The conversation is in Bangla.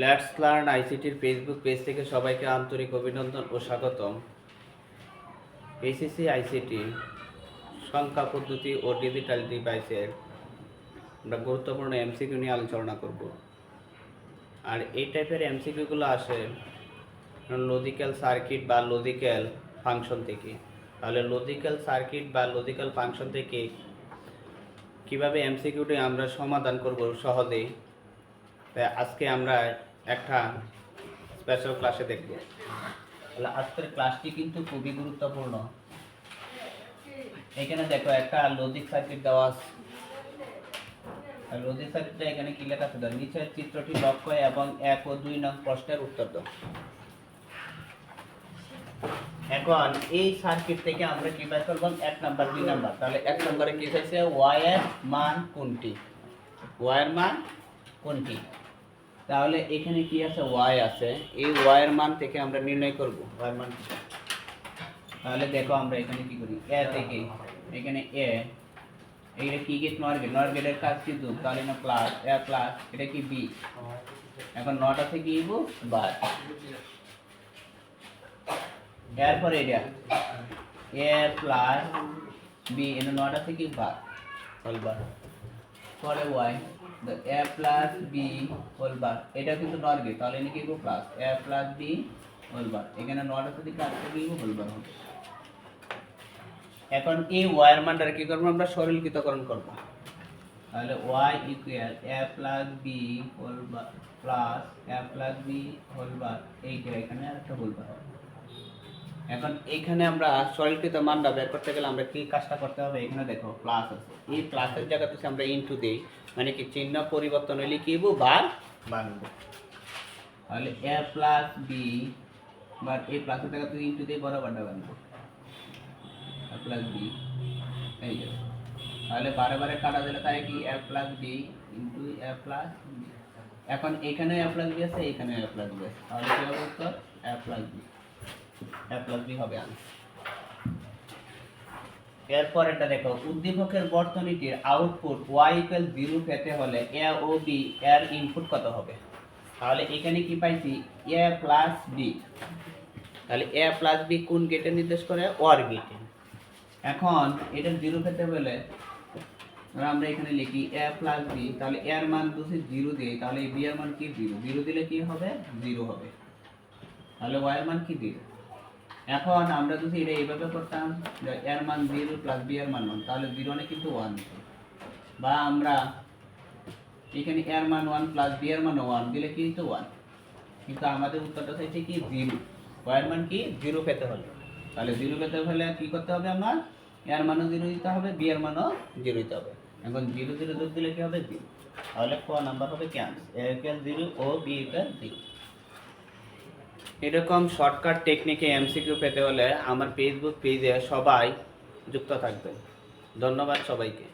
লেটস লার্ন আইসিটির ফেসবুক পেজ থেকে সবাইকে আন্তরিক অভিনন্দন ও স্বাগতম। এসিসি আইসিটি সংখ্যা পদ্ধতি ও ডিজিটাল ডিভাইসের আমরা গুরুত্বপূর্ণ এমসিকিউ নিয়ে আলোচনা করব। আর এই টাইপের এমসিকিউগুলো আসে লজিক্যাল সার্কিট বা লজিক্যাল ফাংশন থেকে। তাহলে লজিক্যাল সার্কিট বা লজিক্যাল ফাংশন থেকে কীভাবে এমসিকিউটি আমরা সমাধান করব সহজেই? তাই আজকে আমরা একটা স্পেশাল ক্লাসে দেখব। তাহলে আজকের ক্লাসটি কিন্তু খুবই গুরুত্বপূর্ণ। এখানে দেখো একটা লজিক সার্কিট দেওয়া আছে। লজিক সার্কিটটা এখানে কি লেখা আছে? নিচের চিত্রটি লক্ষ্য এবং এক ও দুই নং প্রশ্নের উত্তর দাও। এখন এই সার্কিট থেকে আমরা কি বের করব? এক নাম্বার, দুই নাম্বার। তাহলে এক নম্বরে কি চাইছে ওয়াই এর মান কোনটি? ওয়াই এর মান কোনটি? তাহলে এখানে কি আছে? ওয়াই আছে। এই ওয়াই এর মান থেকে আমরা নির্ণয় করব। ওয়াই মান তাহলে দেখো আমরা এখানে কি করি? এ থেকে। এখানে এ এইটা কি গেট নর গেট নর গেটের কাজ কি যোগ তাহলে না প্লাস এ প্লাস এটা কি বি এখন নটা থেকে ইব বাদ এরপরে এটা। এ প্লাস বি এনে নটা থেকে বাদ হল বার পরে Y A plus B whole bar এটা কিন্তু নর গেট তাহলে এনে কি plus A plus B whole bar এখানে নটা থেকে কাজ থেকে ইব হোল বার হবে। এখন এই ওয়ার মানটার কি করব আমরা? সরলীকৃতকরণ করব। তাহলে Y equal A plus B whole bar plus A plus B whole bar এইটা এখানে আরেকটা হোল বার হবে। এখন এইখানে আমরা সরলীকৃত মানটা বের করতে গেলে আমরা কি কাজটা করতে হবে? এখানে দেখো প্লাস আছে। এই প্লাসের জায়গাতে আমরা ইনটু দেই মানে কি চিহ্ন পরিবর্তন হলে কি বার? বাড়বো তাহলে এ প্লাস বি বা এই প্লাসের জায়গাতে ইনটু দিয়ে বরাবরটা বানবো প্লাস বি এই যে। তাহলে বারে বারে কাটা দিলে তাই কি? A plus B into A plus এখন এখানে এ প্লাস বি আছে এখানে এ প্লাস বি আছে। তাহলে কি হবে উত্তর? A plus B plus B হবে এরপর এটা দেখো, উদ্দীপকের বর্তনীটির আউটপুট ওয়াই ইকুয়াল জিরো পেতে হলে এ ও বি এর ইনপুট কত হবে? তাহলে এখানে কি পাইছি? এ প্লাস বি তাহলে এ প্লাস বি কোন গেটে নির্দেশ করে? ওর গেটে এখন এটা জিরো পেতে হলে আমরা এখানে লিখি এ প্লাস বি তাহলে এর মান যদি জিরো দিই তাহলে বি এর মান কি জিরো জিরো দিলে কি হবে? জিরো হবে। তাহলে ওয়াই এর মান কি জিরো এখন আমরা যদি এটা এইভাবে করতাম এর মান জিরো প্লাস বি এর মান ওয়ান তাহলে জিরো মানে কিন্তু ওয়ান বা আমরা এখানে এর মান ওয়ান প্লাস বি এর মান ওয়ান দিলে কিন্তু ওয়ান কিন্তু আমাদের উত্তরটা চাইছে কি জিরো ওয়াই এর মান কি? জিরো পেতে হলে। তাহলে জিরো পেতে হলে কি করতে হবে আমার? এর মানও জিরো দিতে হবে বি এর মানও জিরো দিতে হবে। এখন জিরো জিরো দিলে কি হবে? জিরো তাহলে ক নাম্বার হবে ক্যান্স এ ইকুয়াল জিরো ও বি ইকুয়াল জিরো এরকম শর্টকাট টেকনিকে এমসিকিউ পেতে হলে আমার ফেসবুক পেজে সবাই যুক্ত থাকবেন। ধন্যবাদ সবাইকে।